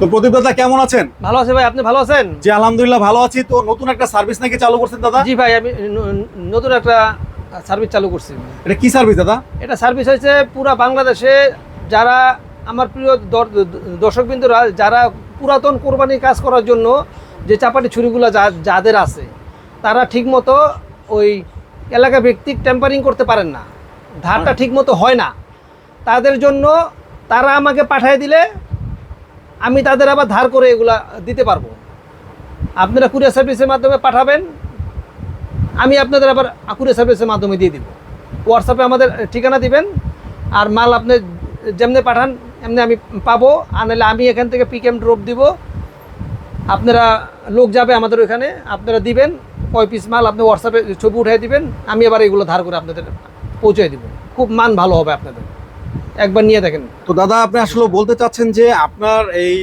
তো প্রদীপ দাদা কেমন আছেন? ভালো আছে ভাই আপনি ভালো আছেন? জি আলহামদুলিল্লাহ ভালো আছি। তো নতুন একটা সার্ভিস নাকি চালু করছেন দাদা? জি ভাই আমি নতুন একটা সার্ভিস চালু করছি। এটা কি সার্ভিস দাদা? এটা সার্ভিস হয়েছে পুরা বাংলাদেশে যারা আমার প্রিয় দর- দর্শকবৃন্দরা যারা পুরাতন কোরবানির কাজ করার জন্য যে চাপাটি ছুরিগুলো যা- যাদের আছে তারা ঠিকমতো ওই এলাকা ভিত্তিক টেম্পারিং করতে পারেন না। ধারটা ঠিকমতো হয় না। তাদের জন্য তারা আমাকে পাঠিয়ে দিলে আমি তাদের আবার ধার করে এগুলা দিতে পারব। আপনারা কুরিয়ার সার্ভিসের মাধ্যমে পাঠাবেন, আমি আপনাদের আবার কুরিয়ার সার্ভিসের মাধ্যমে দিয়ে দিব। হোয়াটসঅ্যাপে আমাদের ঠিকানা দিবেন, আর মাল আপনি যেমনি পাঠান, এমনি আমি পাবো, আর নাহলে আমি এখান থেকে পিক এম ড্রপ দিব। আপনারা লোক যাবে আমাদের ওইখানে, আপনারা দিবেন, কয় পিস মাল আপনি হোয়াটসঅ্যাপে ছবি উঠিয়ে দিবেন, আমি আবার এগুলো ধার করে আপনাদের পৌঁছে দিব। খুব মান ভালো হবে আপনাদের। একবার নিয়ে দেখেন। তো দাদা, আপনি আসলে বলতে চাচ্ছেন যে আপনার এই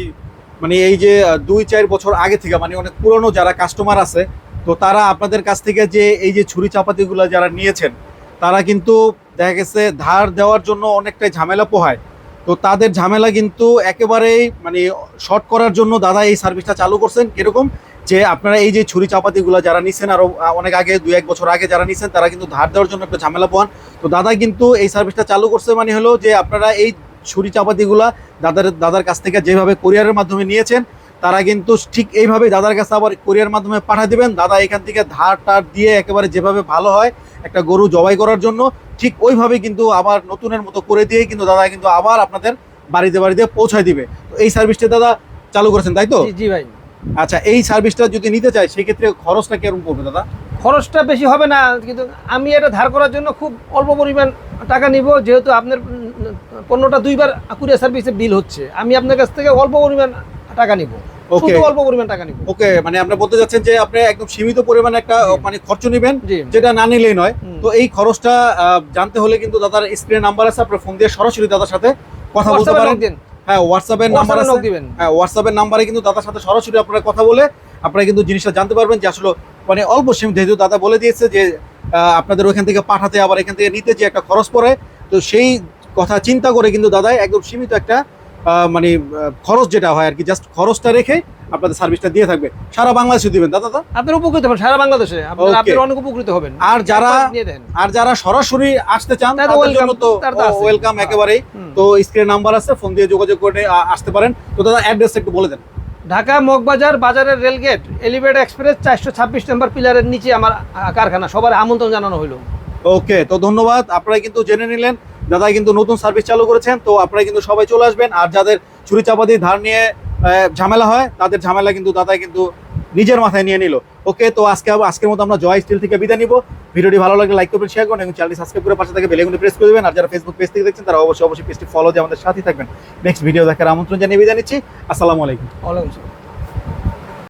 মানে এই যে দুই, চার বছর আগে থেকে মানে অনেক পুরনো যারা কাস্টমার আছে, তো তারা আপনাদের কাছ থেকে যে, এই যে ছুরি চাপাতিগুলো যারা নিয়েছেন, তারা কিন্তু দেখা গেছে ধার দেওয়ার জন্য অনেকটাই ঝামেলা পোহায়। তো তাদের ঝামেলা কিন্তু একেবারেই মানে শর্ট করার জন্য দাদা এই সার্ভিসটা চালু করছেন। কীরকম? যে আপনারা এই যে ছুরি চাপাতিগুলো যারা নিছেন আরও অনেক আগে, দুই এক বছর আগে যারা নিছেন, তারা কিন্তু ধার দেওয়ার জন্য একটা ঝামেলা পোহান তো দাদা কিন্তু এই সার্ভিসটা চালু করছে মানে হলো যে আপনারা এই ছুরি চাপাতিগুলা দাদার দাদার কাছ থেকে যেভাবে কোরিয়ারের মাধ্যমে নিয়েছেন, তারা কিন্তু ঠিক এইভাবে দাদার কাছে আবার কোরিয়ার মাধ্যমে পাঠিয়ে দিবেন। দাদা এখান থেকে ধার টার দিয়ে একেবারে যেভাবে ভালো হয়, একটা গরু জবাই করার জন্য ঠিক ওইভাবে কিন্তু আবার নতুনের মতো করে দিয়ে কিন্তু দাদা কিন্তু আবার আপনাদের বাড়িতে বাড়িতে পৌঁছায় দিবে। তো এই সার্ভিসটা দাদা চালু করেছেন, তাই তো? জি ভাই। আচ্ছা এই সার্ভিসটা যদি নিতে চাই সেক্ষেত্রে খরচটা কীরকম পড়বে দাদা? খরচটা বেশি হবে না কিন্তু আমি এটা ধার করার জন্য খুব অল্প পরিমাণ টাকা নিব যেহেতু আপনার পণ্যটা দুইবার কুরিয়ার সার্ভিসে বিল হচ্ছে। আমি আপনার কাছ থেকে অল্প পরিমাণ টাকা নিব। ওকে অল্প পরিমাণ টাকা নিব। ওকে মানে আপনি বলতে যাচ্ছেন যে আপনি একদম সীমিত পরিমাণে একটা মানে খরচ নেবেন যেটা না নিলেই নয়। তো এই খরচটা জানতে হলে কিন্তু দাদার স্ক্রিনে নাম্বার আছে আপনার ফোন দিয়ে সরাসরি দাদার সাথে কথা বলতে পারেন। হ্যাঁ হোয়াটসঅ্যাপের নাম্বার আছে। দিবেন। হ্যাঁ হোয়াটসঅ্যাপের নাম্বারে কিন্তু দাদার সাথে সরাসরি আপনারা কথা বলে আপনারা কিন্তু জিনিসটা জানতে পারবেন যে আসলে মানে অল্প সীমিত যেহেতু দাদা বলে দিয়েছে যে আপনাদের ওইখান থেকে পাঠাতে আবার এখান থেকে নিতে যে একটা খরচ পড়ে তো সেই কথা চিন্তা করে কিন্তু দাদা একদম সীমিত একটা মানে খরচ যেটা হয় আর কি জাস্ট খরচটা রেখে আপনাদের সার্ভিসটা দিয়ে থাকবে। সারা বাংলাদেশে দিবেন দাদা দাদা? আপনার উপকৃত হবেন সারা বাংলাদেশে. আপনার অনেক উপকৃত হবেন। আর যারা- আর যারা সরাসরি আসতে চান তাদের জন্য তো। ওয়েলকাম একেবারেই। তো স্ক্রিনে নাম্বার আছে ফোন দিয়ে যোগাযোগ করে আসতে পারেন। তো দাদা অ্যাড্রেস একটু বলে দেন। ঢাকা মগবাজার বাজারের রেলগেট এলিভেট এক্সপ্রেস চারশো ছাব্বিশ নম্বর পিলারের নিচে আমার কারখানা। সবার আমন্ত্রণ জানানো হলো ওকে তো ধন্যবাদ। আপনারা কিন্তু জেনে নিলেন দাদা কিন্তু নতুন সার্ভিস চালু করেছেন, তো আপনারা কিন্তু সবাই চলে আসবেন। আর যাদের ছুরি চাপাতি, ধার নিয়ে ঝামেলা হয়, তাদের ঝামেলা কিন্তু দাদা কিন্তু নিজের মাথায় নিয়ে নিল। ওকে, তো আজকে আজকের মতো আমরা জয় স্টিল থেকে বিদায় নিব। ভিডিওটি ভালো লাগলে লাইক করবেন শেয়ার করুন এবং চ্যানেলটি সাবস্ক্রাইব করে পাশে থেকে বেলেগুনি প্রেস করে দেবেন। আর যারা ফেসবুক পেজ থেকে দেখছেন, তারা অবশ্যই অবশ্যই পেজটি ফলো দিয়ে আমাদের সাথে থাকবেন। নেক্সট ভিডিও দেখার আমন্ত্রণ জানিয়ে বিদায় নিচ্ছি। আসসালামু আলাইকুম। ওয়ালাইকুম।